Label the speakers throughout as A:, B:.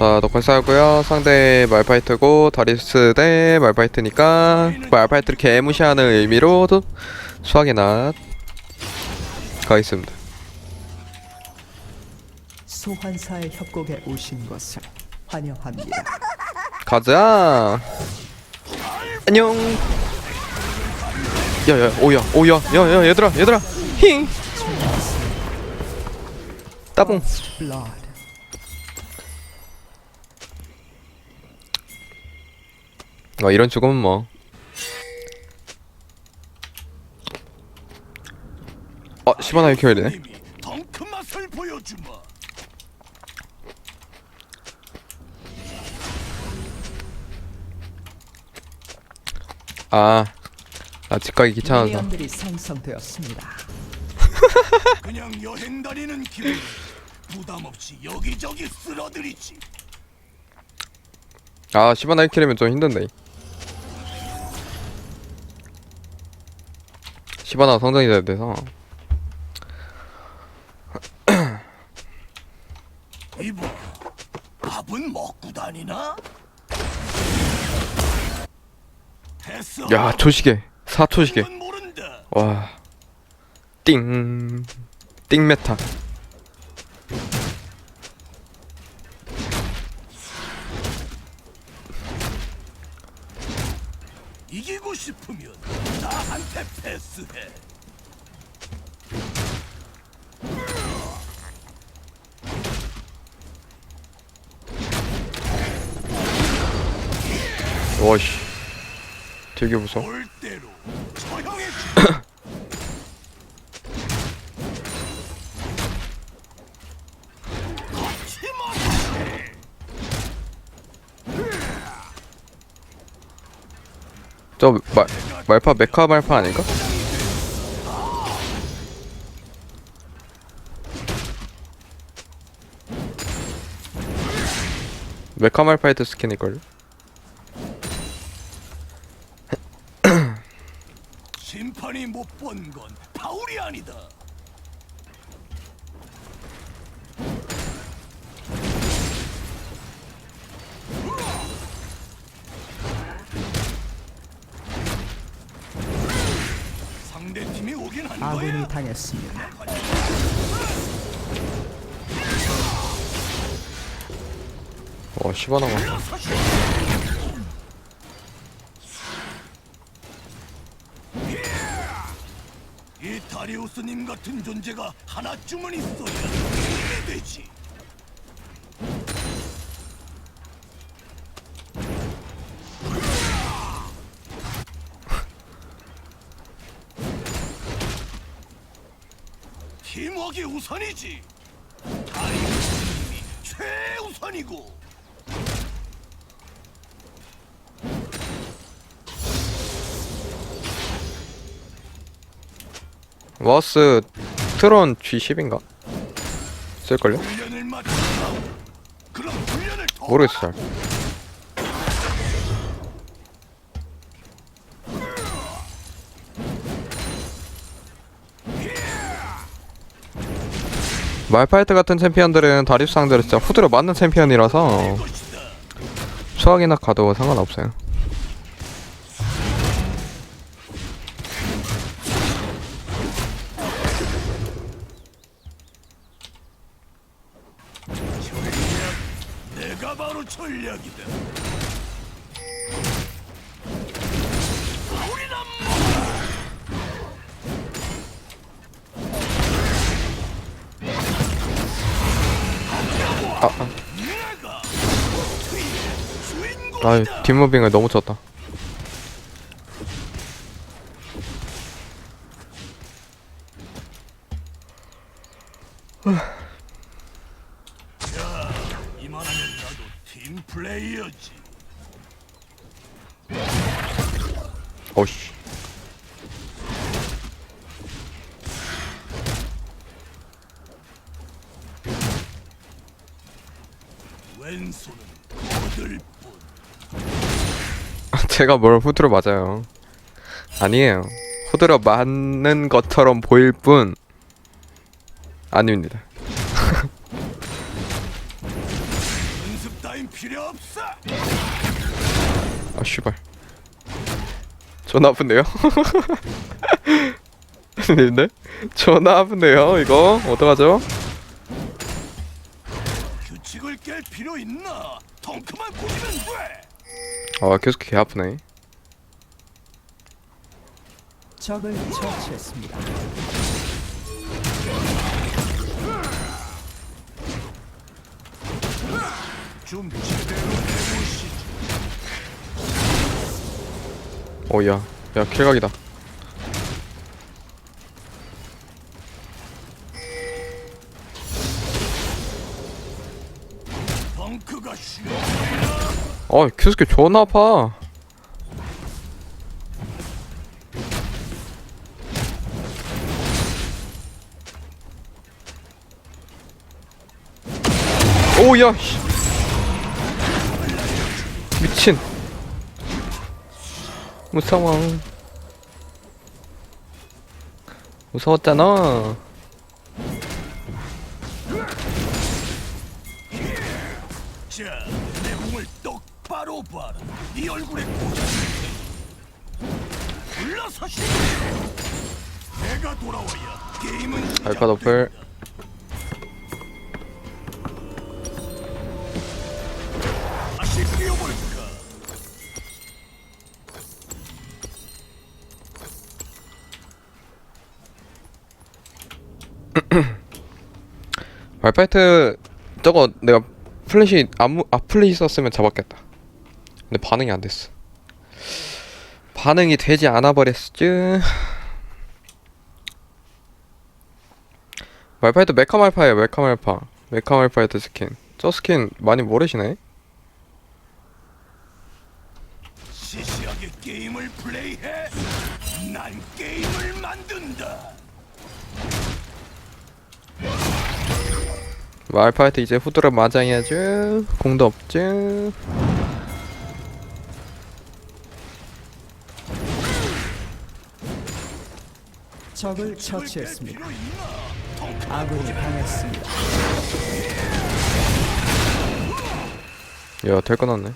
A: 자, 너클 싸고요. 상대 말파이트고 다리스 대 말파이트니까 말파이트를 개무시하는 의미로 도- 수학의 낫 가겠습니다.
B: 소환사의 협곡에 오신 것을 환영합니다.
A: 가자. 안녕. 야야 오야 오야 야야 얘들아 얘들아 힝. 따봉. 아 이런 죽음은 뭐. 어 시바나 이렇게 되네.
C: 님이 덩크 맛을 보여주마.
A: 아, 나 집 가기 귀찮아서.
B: 미니언들이 생성되었습니다.
C: 그냥 여행 다니는 기분. 부담 없이 여기저기 쓸어들이지.
A: 아, 시바나 1킬이면 좀 힘든데. 시바나 성장이 돼야 돼서.
C: 이봐, 밥은 먹고 다니나? 됐어.
A: 야, 초시계. 4초시계.
C: 은 모른다.
A: 와. 띵. 띵 메타.
C: 패스해.
A: 와씨. 되게 무서워.
C: 올 대로 처형해.
A: 저 말, 말파 메카 말파 아닌가? 메카 말파이트 스킨일걸?
C: 심판이 못 본 건 파울이 아니다. 상대 팀이 오긴 한
B: 아군이
C: 거야.
B: 당했습니다.
A: 와 시바나가
C: 이 다리우스님 같은 존재가 하나쯤은 있어야 되지. 팀워크가 우선이지. 다리우스님이 최우선이고.
A: 와스 트론 G10인가? 쓸걸요? 모르겠어 잘 말파이트 같은 챔피언들은 상대로 진짜 후드려 맞는 챔피언이라서. 수학이나 가도 상관없어요 뒷무빙을 너무 쳤다
C: 왼손은 거들 뿐.
A: 제가 뭘 후드려 맞아요 아니에요 후드려 맞는 것처럼 보일 뿐 아닙니다. 아 씨발 존나 아픈데요? 님들 존나 아픈데요 이거 어떡하죠?
C: 규칙을 깰 필요 있나? 덩크만 꾸리면 돼.
A: 아 계속 개 아프네
B: 적을 처치했습니다.
C: 좀 제대로 해보시지.
A: 오야 야 킬각이다 어개 존나 아파 오야 씨. 미친. 무서워. 무서웠잖아
C: 봐라. 네 얼굴에. 불러서시. 내가 돌아와야 게임은
A: 알파 너플
C: 다시 뛰어볼까?
A: 말파이트 저거 내가 플래시 아무 아 플래시 썼으면 잡았겠다. 근데 반응이 안 됐어. 반응이 되지 않아 버렸지. 말파이트 메카 말파예요. 메카 말파. 메카 말파이트 스킨. 저 스킨 많이 모르시네.
C: 시시하게 게임을 플레이해. 난 게임을 만든다.
A: 말파이트 이제 후드를 맞아야죠. 공도 없죠.
B: 적을 처치했습니다. 아군이 당했습니다.
A: 야, 될 거났네.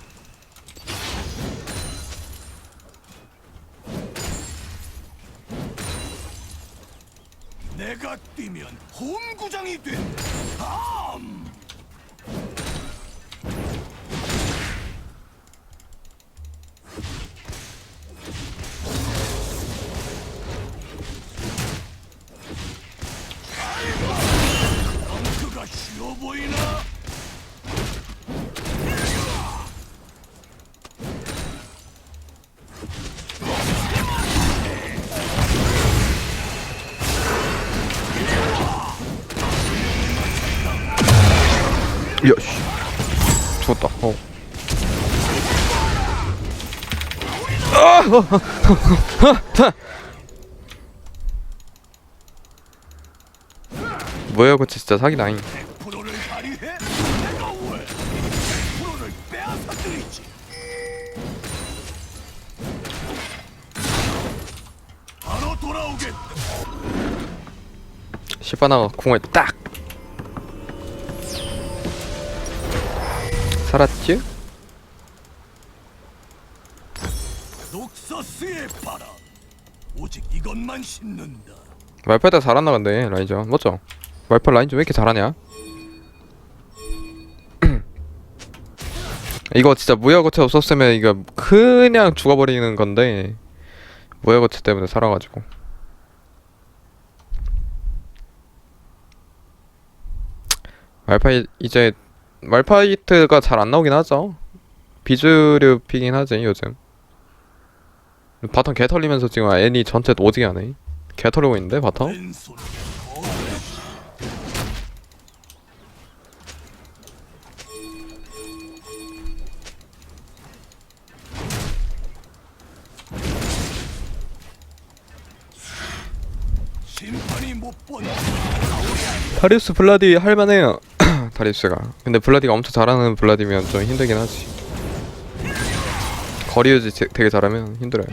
C: 내가 뛰면 홈구장이 된다.
A: 뭐야, 그거 진짜 사기다잉.
C: 100%를 발휘해? 내가 왜? 100%를 빼앗아 드리지. 바로 돌아오겠다.
A: 시바나가 공을 딱 살았지?
C: 녹서스의 바람. 오직 이것만 신는다.
A: 말파이트 잘안 나간대 라인전 맞죠? 말파 라인전 왜 이렇게 잘하냐? 이거 진짜 무야거체 없었으면 이거 그냥 죽어버리는 건데 무야거체 때문에 살아가지고 말파이 이제 말파이트가 잘 안 나오긴 하죠 비주류 피긴 하지 요즘 바텀 개 털리면서 지금 애니 전체 오지게 하네. 개 털리고 있는데 바텀? 다리우스 블라디 할만해요. 다리우스가. 근데 블라디가 엄청 잘하는 블라디면 좀 힘들긴 하지 거리 유지 제- 되게 잘하면 힘들어요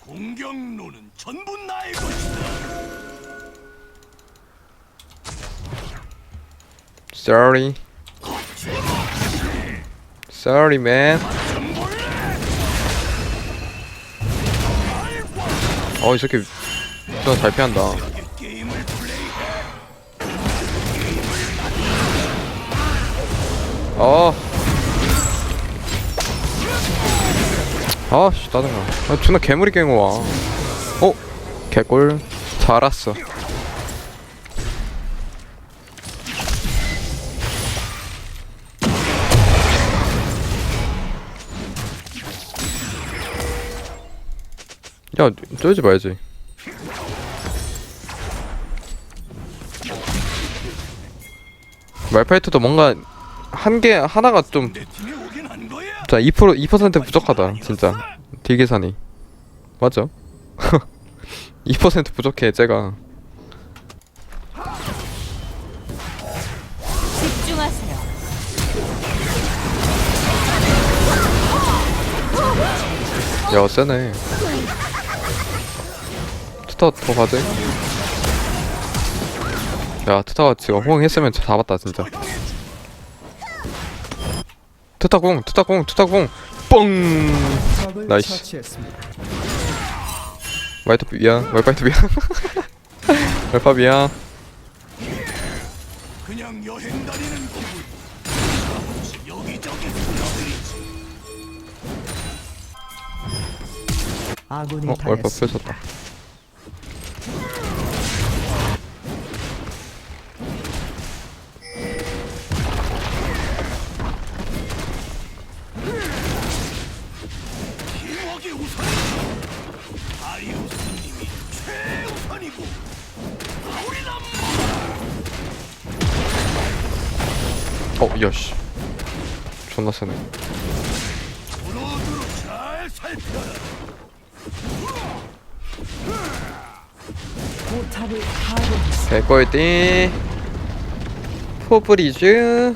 C: 공격로는 전부 나의 것이다.
A: Sorry. Sorry, man. 어, 이 새끼 진짜 잘 피한다. 어. 아, 씨, 짜증나. 아, 존나 괴물이 깬거 와. 어? 개꿀. 잘 왔어. 야, 쫄지 말지. 말파이트도 뭔가 한 개 하나가 좀. 자, 2% 2% 부족하다. 진짜. 딜 계산이. 맞죠? 2% 부족해, 쟤가.
D: 집중하세요.
A: 야, 세네. 트타 더 가지? 야, 트타가 지금 호응했으면 잡았다, 진짜. 궁, 트타 궁! 뻥! 나이스. 마이트 미안, 말파이트 미안. 말파 미안.
C: 그냥 여행 다니는 기분. 여기저기 숨어들이지.
B: 아군이
A: 어, 말파
B: 당했습니다.
A: 야, 씨. 존나 세네. 개꿀띠 포브리즈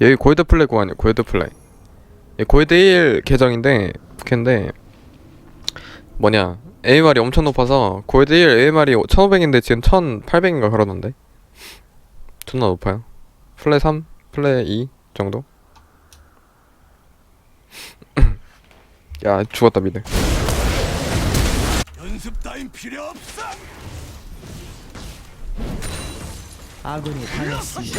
A: 여기 골드 플레이 구간이야 골드 플레이 이 골드 1 계정인데 부캐인데 뭐냐 AMR이 엄청 높아서 골드 1 AMR이 1500인데 지금 1800인가 그러던데? 존나 높아요. 플레이 3 플레이 2 정도? 야 죽었다 미드.
C: 연습 따윈 필요 없어.
B: 아군이 당했습니다.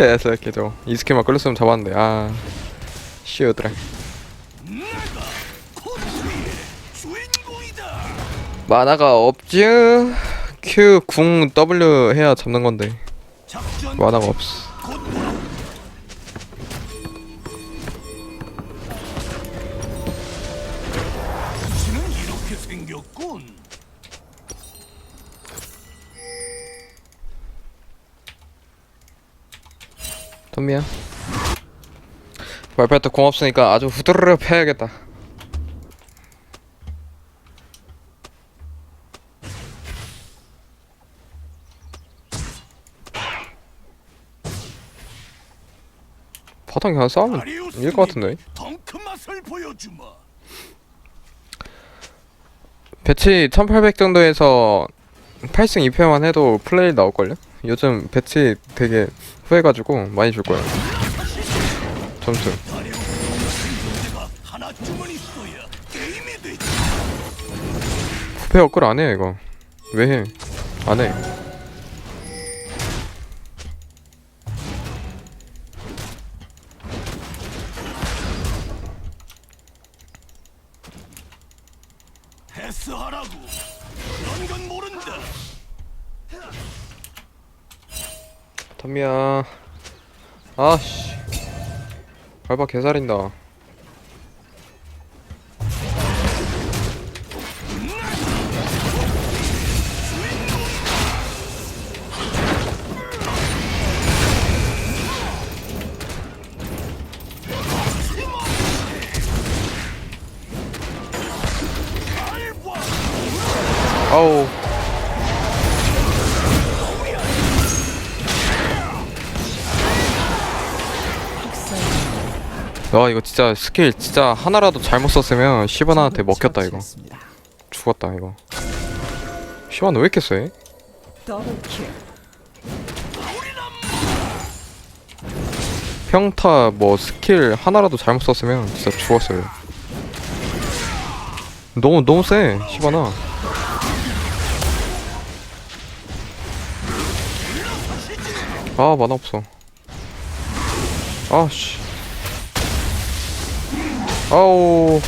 A: 개새끼 저거 이 스킬만 끌렸으면 잡았는데 아 쉬어드라. 만화가 없쥬 Q 궁 W 해야 잡는 건데. 만화가 없어 말파이트 공 없으니까 아주 후드르르 패야겠다. 바탕 그냥 싸우면 이길 것 같은데. 배치 1800 정도에서 8승 2패만 해도 플레이 나올걸요? 요즘 배치 되게 후해가지고 많이 줄 거예요 점수. 후패 업글 안 해요 이거 왜 해? 안 해. 덤미야 아씨. 갈바 개살인다. 아우 야 이거 진짜 스킬 진짜 하나라도 잘못 썼으면 시바나한테 먹혔다 이거. 죽었다 이거. 시바나 왜 이렇게
B: 킬.
A: 평타 뭐 스킬 하나라도 잘못 썼으면 진짜 죽었어요. 너무 너무 세 시바나. 아 만화 없어. 아씨 아우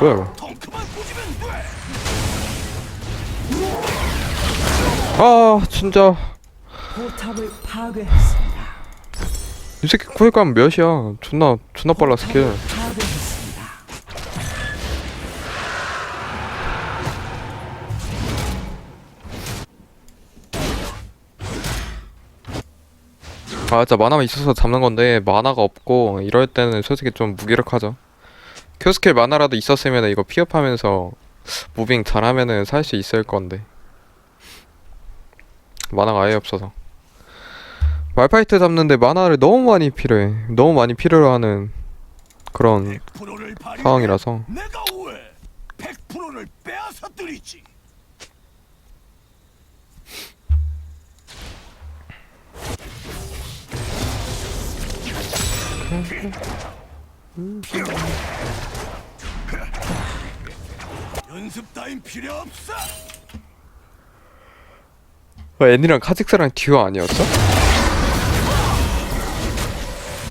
A: 뭐야 이거. 아 진짜. 이 새끼 구획감 몇이야 존나 존나 빨라 스킬 아 진짜 만화만 있어서 잡는 건데 만화가 없고 이럴 때는 솔직히 좀 무기력하죠 큐스킬 만화라도 있었으면 이거 피업하면서 무빙 잘하면은 살 수 있을 건데 만화가 아예 없어서 말파이트 잡는데 만화를 너무 많이 필요해 너무 많이 필요로 하는 그런
C: 100%를 발휘해.
A: 상황이라서
C: 내가 왜 100%를 빼앗아 드리지. 연습 따윈 필요 없어.
A: 어, 애니랑 카직스랑 듀오 아니었어?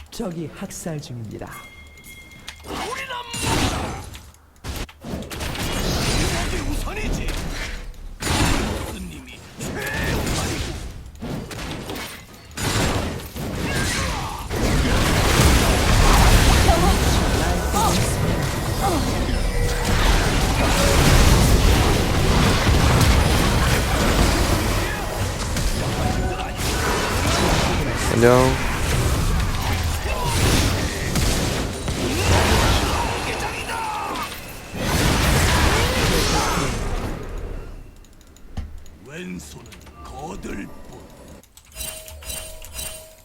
B: 적이 학살 중입니다.
A: 안녕.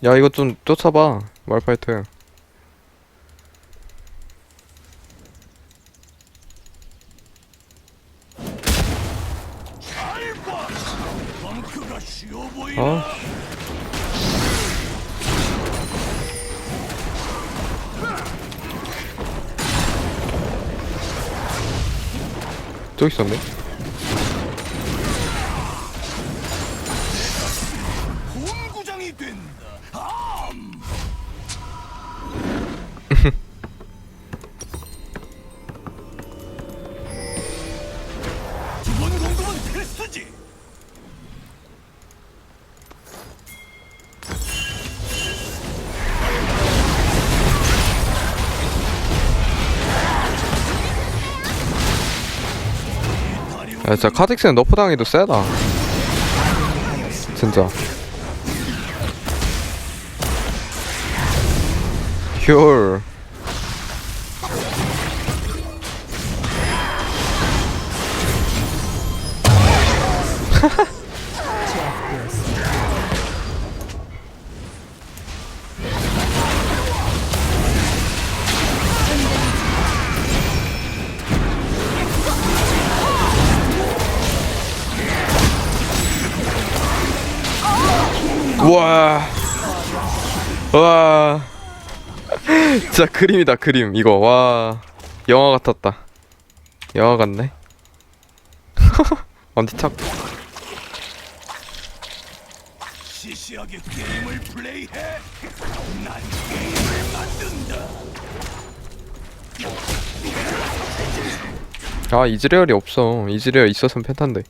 A: 야 이거 좀 쫓아봐 말파이트 저기 있었네 야 진짜 카직스는 너프 당해도 세다. 진짜.
B: 제
A: 와. 와. 진짜 그림이다 그림. 이거. 와. 영화 같았다. 영화 같네. 엄지척
C: 시시하게 게임을 플레이해. 난 게임을 만든다.
A: 아 이즈레얼이 없어. 이즈레얼 있었으면 펜탄데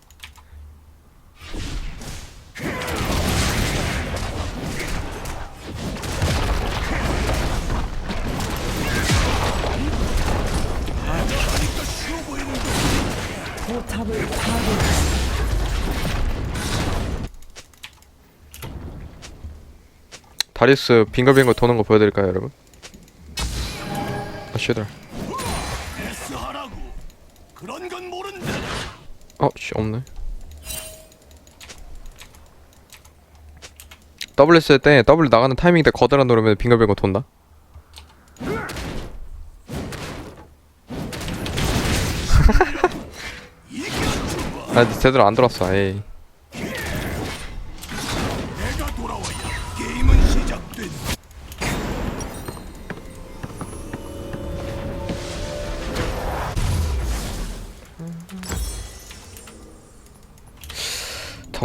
A: 다리스 빙글빙글 도는 거 보여드릴까요 여러분?
C: 아건 모른다.
A: 어씨 없네 W 쓸 때 W 나가는 타이밍 때 거들어 누르면 빙글빙글 돈다. 아 제대로 안 들었어 에이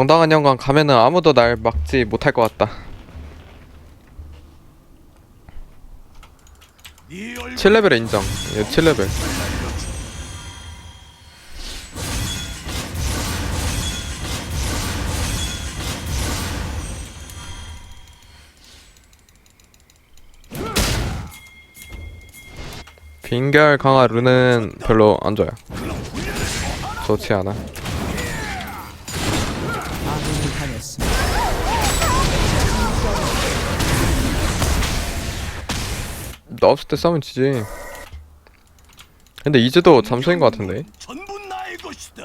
A: 정당한 영광 가면은 아무도 날 막지 못할 것 같다.
C: 네 얼굴
A: 7레벨에 인정. 예 7레벨. 빙결 강화 르는 별로 안 좋아요. 좋지 않아 나 없을 때 싸우면 지지. 근데 이제도 잠수인 것 같은데?
C: 전부 나의 것이다.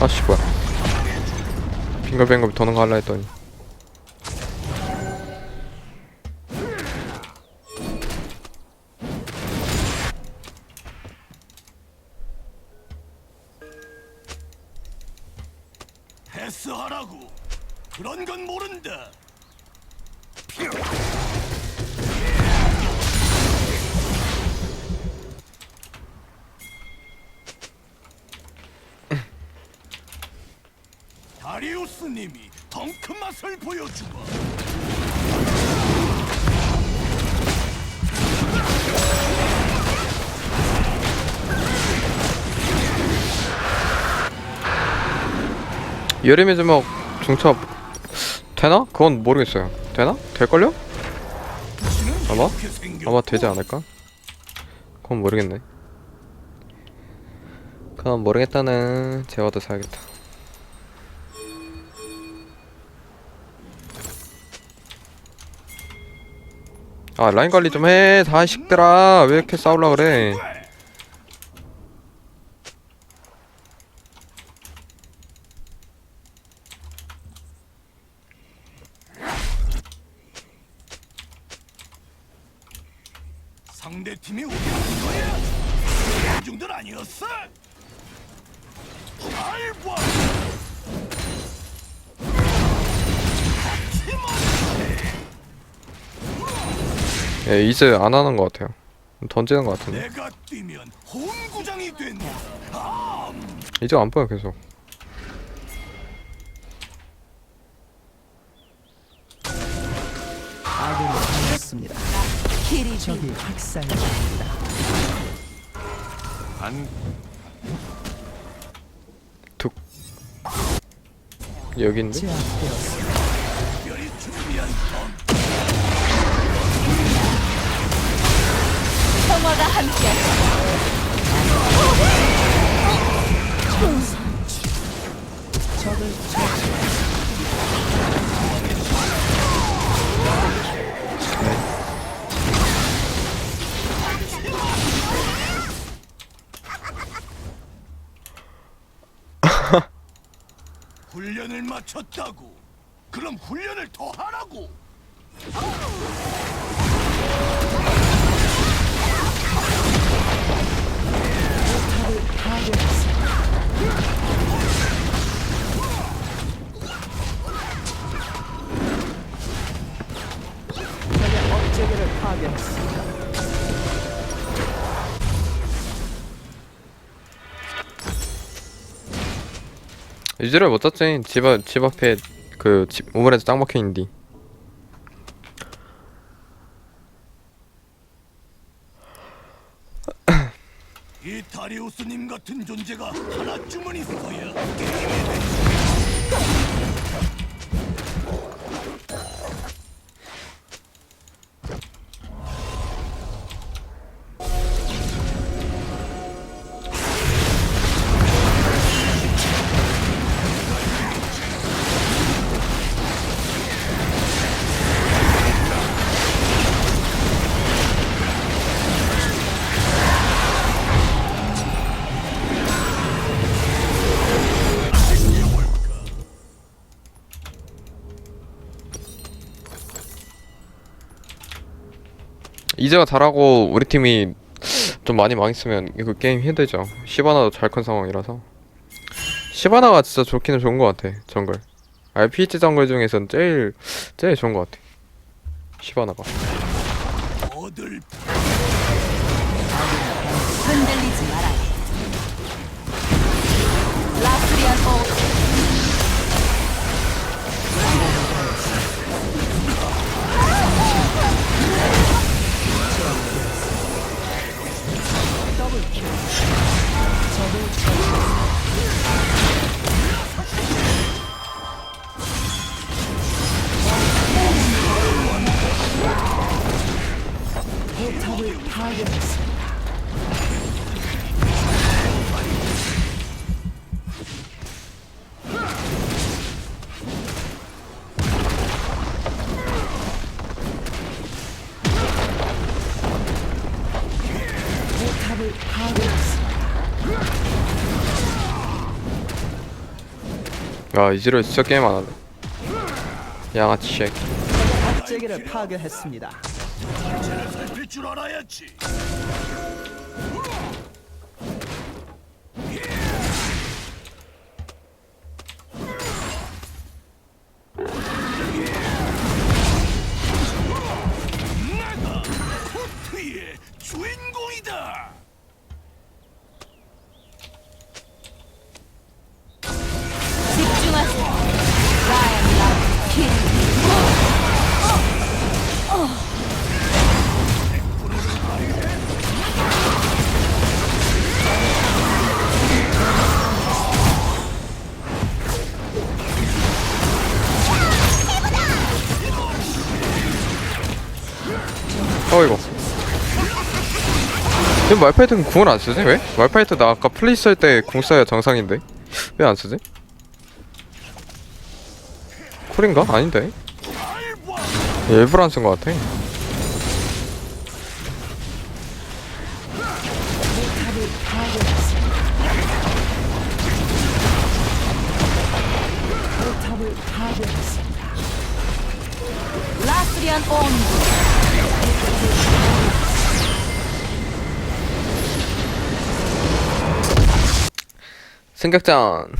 A: 아씨 뭐야 빙글빙글 도는 거 할라 했더니 여름의 제목 중첩 되나? 그건 모르겠어요 되나? 될걸요? 아마? 아마 되지 않을까? 그건 모르겠네 그건 모르겠다는 제와도 사야겠다 아 라인 관리 좀 해 자식들아 왜 이렇게 싸울라 그래
C: 상대 팀이 우리 거야. 중들 아니었어? 잘 봐.
A: 예 이제 안 하는 것 같아요 던지는 것 같은데
C: 내가 뛰면 홈구장이 된다. 아,
A: 이제 안 보여 계속
B: 아군이 당했습니다. 적이 중입니다.
A: 툭
C: 덤.
D: 평화가 함께
B: 적을.
C: 훈련을 마쳤다고. 그럼 훈련을 더 하라고.
B: 적의 업체계를 파괴했습니다.
A: 유지를 못 잤지. 집, 앞- 집 앞에 그집 우물에서 짱 박혀있는디.
C: 이 다리우스님 같은 존재가 하나쯤은 있어야 게임에
A: 이제가 잘하고 우리 팀이 좀 많이 망했으면 이거 게임 힘들죠. 시바나도 잘 큰 상황이라서. 시바나가 진짜 좋기는 좋은 것 같아. 정글. RPG 정글 중에선 제일 제일 좋은 것 같아. 시바나가. 야 이지로 진짜 게임 안 하네. 양아치 쉐
B: 업체계를 파괴했습니다.
C: 주인공이다.
A: 지금 말파이트는 궁을 안 쓰지? 왜? 말파이트 나 아까 플레이스 할때궁 써야 정상인데 왜 안 쓰지? 쿨인가? 아닌데 일부러 안 쓴 것 같아 생각장.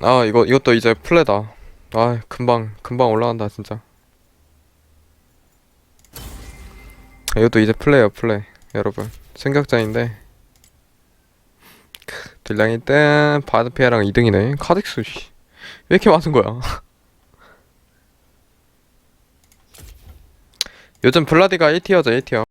A: 아 이거 이것도 이제 플레다. 아 금방 금방 올라간다 진짜. 이것도 이제 플레야 플레 여러분 생각장인데. 크, 딜량 1등 바드피아랑 2등이네. 카덱스 씨. 왜 이렇게 많은 거야? 요즘 블라디가 1티어죠 1티어